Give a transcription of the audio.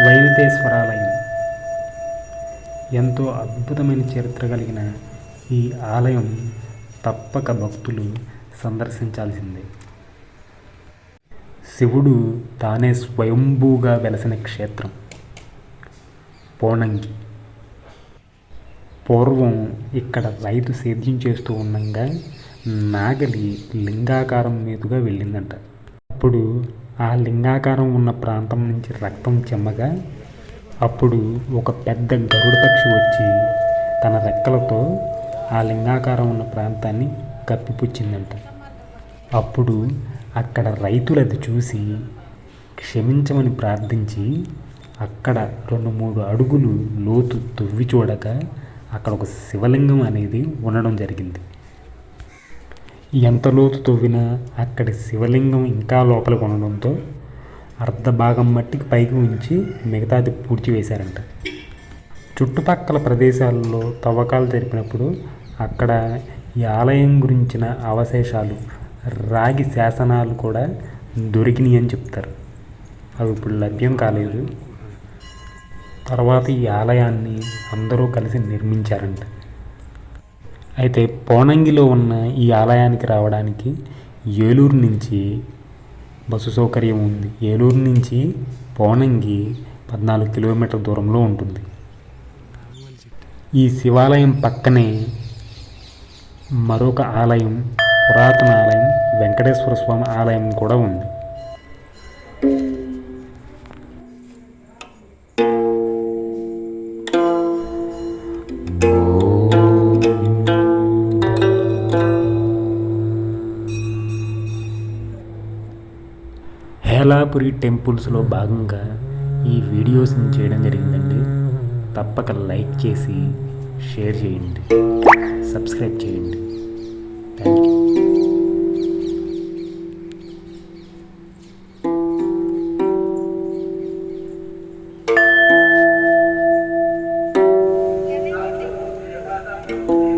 వైదితేశ్వరాలయం ఎంతో అద్భుతమైన చరిత్ర కలిగిన ఈ ఆలయం తప్పక భక్తులు సందర్శించాల్సిందే. శివుడు తానే స్వయంభూగా వెలసిన క్షేత్రం పోనంగి. పూర్వం ఇక్కడ రైతు సేద్యం చేస్తూ ఉండగా నాగలి లింగాకారం మీదుగా వెళ్ళిందంట. అప్పుడు ఆ లింగాకారం ఉన్న ప్రాంతం నుంచి రక్తం చెమ్మగా అప్పుడు ఒక పెద్ద గరుడ పక్షి వచ్చి తన రెక్కలతో ఆ లింగాకారం ఉన్న ప్రాంతాన్ని కప్పిపుచ్చిందంట. అప్పుడు అక్కడ రైతులు అది చూసి క్షమించమని ప్రార్థించి అక్కడ రెండు మూడు అడుగులు లోతు తువ్వి చూడగా అక్కడ ఒక శివలింగం అనేది ఉండడం జరిగింది. ఎంత లోతు తవ్వినా అక్కడి శివలింగం ఇంకా లోపలికి ఉండడంతో అర్ధ భాగం మట్టికి పైకి ఉంచి మిగతాది పూడ్చివేశారంట చుట్టుపక్కల ప్రదేశాల్లో తవ్వకాలు జరిపినప్పుడు అక్కడ ఈ ఆలయం గురించిన అవశేషాలు రాగి శాసనాలు కూడా దొరికినాయి అని చెప్తారు. అవి ఇప్పుడు లభ్యం కాలేదు. తర్వాత ఈ ఆలయాన్ని అందరూ కలిసి నిర్మించారంట. అయితే పోనంగిలో ఉన్న ఈ ఆలయానికి రావడానికి ఏలూరు నుంచి బస్సు సౌకర్యం ఉంది. ఏలూరు నుంచి పోనంగి పద్నాలుగు కిలోమీటర్ దూరంలో ఉంటుంది. ఈ శివాలయం పక్కనే మరొక ఆలయం పురాతన ఆలయం వెంకటేశ్వర స్వామి ఆలయం కూడా ఉంది. హేలాపురి టెంపుల్స్లో భాగంగా ఈ వీడియోస్ని చేయడం జరిగిందండి. తప్పక లైక్ చేసి షేర్ చేయండి. సబ్స్క్రైబ్ చేయండి. Thank you. Thank